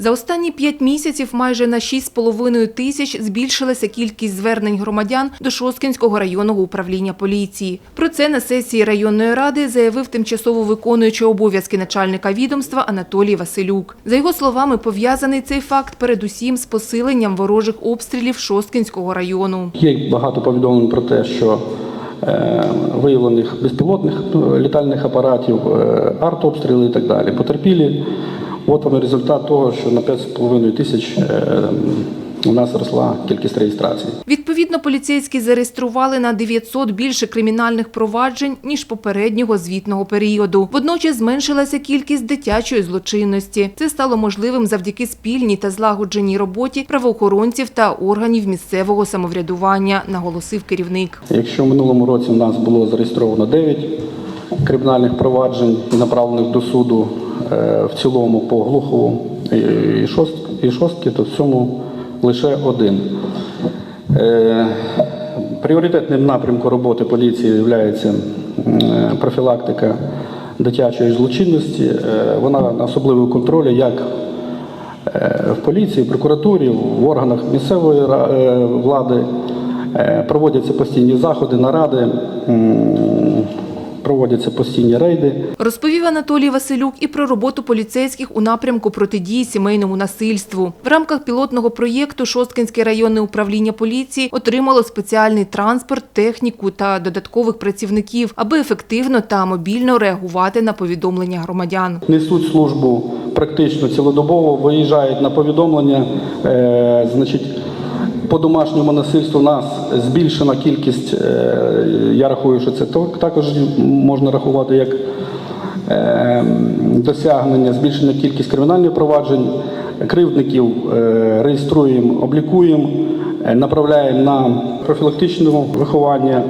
За останні п'ять місяців майже на 6,5 тисяч збільшилася кількість звернень громадян до Шосткінського районного управління поліції. Про це на сесії районної ради заявив тимчасово виконуючий обов'язки начальника відомства Анатолій Василюк. За його словами, пов'язаний цей факт передусім з посиленням ворожих обстрілів Шосткінського району. Є багато повідомлень про те, що е, виявлених безпілотних е, літальних апаратів, е, артобстріли і так далі. Потерпілі. От вам результат того, що на 5,5 тисяч е, у нас зросла кількість реєстрацій. Відповідно, поліцейські зареєстрували на 900 більше кримінальних проваджень, ніж попереднього звітного періоду. Водночас зменшилася кількість дитячої злочинності. Це стало можливим завдяки спільній та злагодженій роботі правоохоронців та органів місцевого самоврядування, наголосив керівник. Якщо в минулому році у нас було зареєстровано 9 кримінальних проваджень, направлених до суду е, в цілому по Глухову і Шост- і Шостки, то в цьому лише один. Е, Пріоритетним напрямком роботи поліції є профілактика дитячої злочинності. Е, Вона на особливому контролі як е, в поліції, прокуратурі, в органах місцевої е, влади. Е, Проводяться постійні заходи, наради, проводяться постійні рейди. Розповів Анатолій Василюк і про роботу поліцейських у напрямку протидії сімейному насильству. В рамках пілотного проєкту Шосткинське районне управління поліції отримало спеціальний транспорт, техніку та додаткових працівників, аби ефективно та мобільно реагувати на повідомлення громадян. Несуть службу практично цілодобово, виїжджають на повідомлення. Е, значить, по домашньому насильству у нас збільшена кількість, е, я рахую, що це також можна рахувати як е, досягнення, збільшена кількість кримінальних проваджень, кривдників е, реєструємо, облікуємо, направляємо на профілактичне виховання.